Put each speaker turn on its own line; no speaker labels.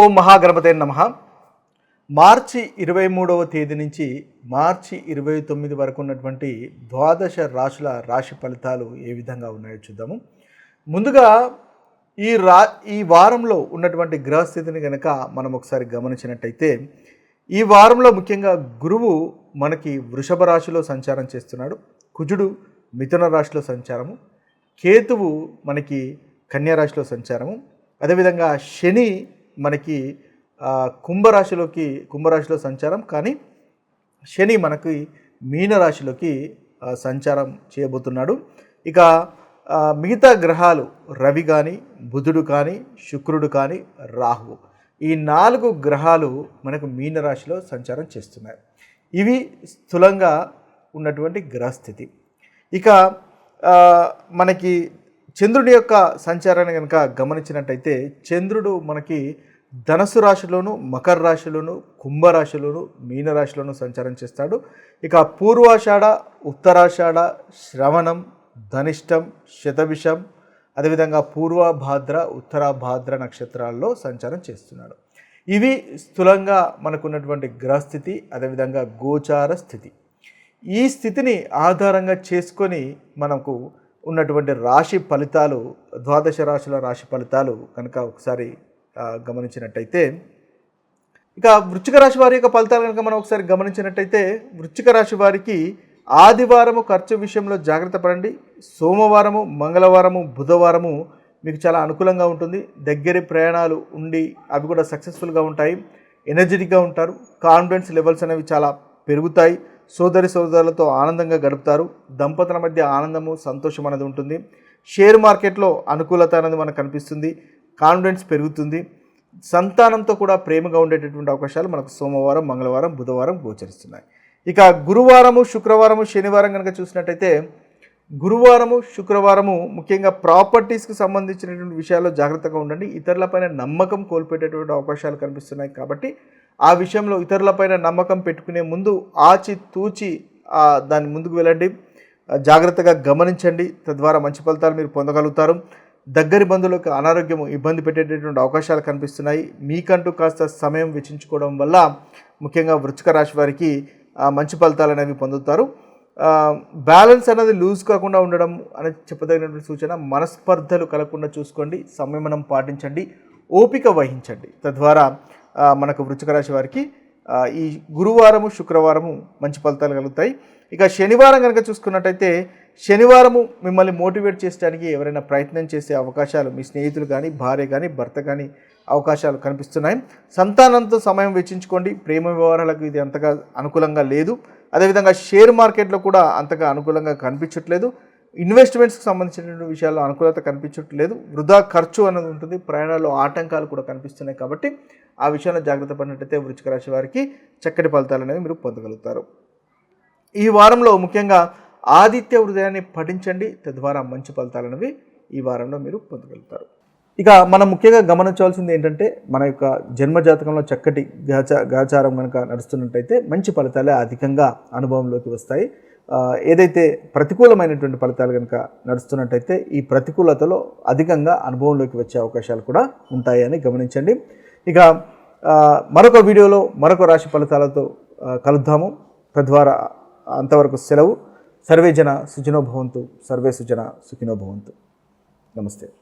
ఓ మహాగణపతే నమ. మార్చి ఇరవై మూడవ తేదీ నుంచి మార్చి ఇరవై తొమ్మిది వరకు ఉన్నటువంటి ద్వాదశ రాశుల రాశి ఫలితాలు ఏ విధంగా ఉన్నాయో చూద్దాము. ముందుగా ఈ రా ఈ వారంలో ఉన్నటువంటి గ్రహస్థితిని కనుక మనం ఒకసారి గమనించినట్టయితే ఈ వారంలో ముఖ్యంగా గురువు మనకి వృషభ రాశిలో సంచారం చేస్తున్నాడు. కుజుడు మిథున రాశిలో సంచారము. కేతువు మనకి కన్యా రాశిలో సంచారము. అదేవిధంగా శని మనకి కుంభరాశిలోకి కుంభరాశిలో సంచారం కానీ శని మనకి మీనరాశిలోకి సంచారం చేయబోతున్నాడు. ఇక మిగతా గ్రహాలు రవి కానీ బుధుడు కానీ శుక్రుడు కానీ రాహువు. ఈ నాలుగు గ్రహాలు మనకు మీనరాశిలో సంచారం చేస్తున్నాయి. ఇవి స్థూలంగా ఉన్నటువంటి గ్రహస్థితి. ఇక మనకి చంద్రుడి యొక్క సంచారాన్ని కనుక గమనించినట్టయితే చంద్రుడు మనకి ధనస్సు రాశిలోను మకర రాశిలోను కుంభరాశిలోను మీనరాశిలోను సంచారం చేస్తాడు. ఇక పూర్వాషాఢ ఉత్తరాషాఢ శ్రవణం ధనిష్టం శతభిషం అదేవిధంగా పూర్వభాద్ర ఉత్తరాభాద్ర నక్షత్రాల్లో సంచారం చేస్తున్నాడు. ఇవి స్థూలంగా మనకున్నటువంటి గ్రహస్థితి అదేవిధంగా గోచార స్థితి. ఈ స్థితిని ఆధారంగా చేసుకొని మనకు ఉన్నటువంటి రాశి ఫలితాలు ద్వాదశ రాశుల రాశి ఫలితాలు కనుక ఒకసారి గమనించినట్టయితే ఇక వృచ్చిక రాశి వారి యొక్క ఫలితాలు కనుక మనం ఒకసారి గమనించినట్టయితే వృచ్చిక రాశి వారికి ఆదివారము ఖర్చు విషయంలో జాగ్రత్త పడండి. సోమవారము మంగళవారము బుధవారము మీకు చాలా అనుకూలంగా ఉంటుంది. దగ్గరి ప్రయాణాలు ఉండి అవి కూడా సక్సెస్ఫుల్గా ఉంటాయి. ఎనర్జెటిక్గా ఉంటారు. కాన్ఫిడెన్స్ లెవెల్స్ అనేవి చాలా పెరుగుతాయి. సోదరి సోదరులతో ఆనందంగా గడుపుతారు. దంపతుల మధ్య ఆనందము సంతోషం అనేది ఉంటుంది. షేర్ మార్కెట్లో అనుకూలత అనేది మనకు కనిపిస్తుంది. కాన్ఫిడెన్స్ పెరుగుతుంది. సంతానంతో కూడా ప్రేమగా ఉండేటటువంటి అవకాశాలు మనకు సోమవారం మంగళవారం బుధవారం గోచరిస్తున్నాయి. ఇక గురువారము శుక్రవారము శనివారం కనుక చూసినట్టయితే గురువారము శుక్రవారము ముఖ్యంగా ప్రాపర్టీస్కి సంబంధించినటువంటి విషయాల్లో జాగ్రత్తగా ఉండండి. ఇతరులపైన నమ్మకం కోల్పోయేటటువంటి అవకాశాలు కనిపిస్తున్నాయి కాబట్టి ఆ విషయంలో ఇతరులపైన నమ్మకం పెట్టుకునే ముందు ఆచి తూచి దాని ముందుకు వెళ్ళండి. జాగ్రత్తగా గమనించండి. తద్వారా మంచి ఫలితాలు మీరు పొందగలుగుతారు. దగ్గరి బంధువులకు అనారోగ్యం ఇబ్బంది పెట్టేటటువంటి అవకాశాలు కనిపిస్తున్నాయి. మీకంటూ కాస్త సమయం వెచ్చించుకోవడం వల్ల ముఖ్యంగా వృచ్చిక రాశి వారికి మంచి ఫలితాలు అనేవి పొందుతారు. బ్యాలెన్స్ అనేది లూజ్ కాకుండా ఉండడం అనేది చెప్పదగినటువంటి సూచన మనస్పర్ధలు కలగకుండా చూసుకోండి. సంయమనం పాటించండి. ఓపిక వహించండి. తద్వారా మనకు వృచ్చిక రాశి వారికి ఈ గురువారము శుక్రవారము మంచి ఫలితాలు కలుగుతాయి. ఇక శనివారం కనుక చూసుకున్నట్టయితే శనివారము మిమ్మల్ని మోటివేట్ చేయడానికి ఎవరైనా ప్రయత్నం చేసే అవకాశాలు మీ స్నేహితులు కానీ భార్య కానీ భర్త కానీ అవకాశాలు కనిపిస్తున్నాయి. సంతానంతో సమయం వెచ్చించుకోండి. ప్రేమ వ్యవహారాలకు ఇది అంతగా అనుకూలంగా లేదు. అదేవిధంగా షేర్ మార్కెట్లో కూడా అంతగా అనుకూలంగా కనిపించట్లేదు. ఇన్వెస్ట్మెంట్స్కి సంబంధించినటువంటి విషయాల్లో అనుకూలత కనిపించట్లేదు. వృధా ఖర్చు అన్నది ఉంటుంది. ప్రయాణాల్లో ఆటంకాలు కూడా కనిపిస్తున్నాయి కాబట్టి ఆ విషయంలో జాగ్రత్త పడినట్టయితే వృచ్చిక రాశి వారికి చక్కటి ఫలితాలు అనేవి మీరు పొందగలుగుతారు. ఈ వారంలో ముఖ్యంగా ఆదిత్య హృదయాన్ని పఠించండి. తద్వారా మంచి ఫలితాలు అనేవి ఈ వారంలో మీరు పొందగలుగుతారు. ఇక మనం ముఖ్యంగా గమనించవలసింది ఏంటంటే మన యొక్క జన్మజాతకంలో చక్కటి గాచ గాచారం కనుక నడుస్తున్నట్టయితే మంచి ఫలితాలే అధికంగా అనుభవంలోకి వస్తాయి. ఏదైతే ప్రతికూలమైనటువంటి ఫలితాలు కనుక నడుస్తున్నట్టయితే ఈ ప్రతికూలతలో అధికంగా అనుభవంలోకి వచ్చే అవకాశాలు కూడా ఉంటాయని గమనించండి. ఇక మరొక వీడియోలో మరొక రాశి ఫలితాలతో కలుద్దాము. తద్వారా అంతవరకు సెలవు. సర్వే జన సుజనోభవంతు సర్వే సుజన సుఖినోభవంతు నమస్తే.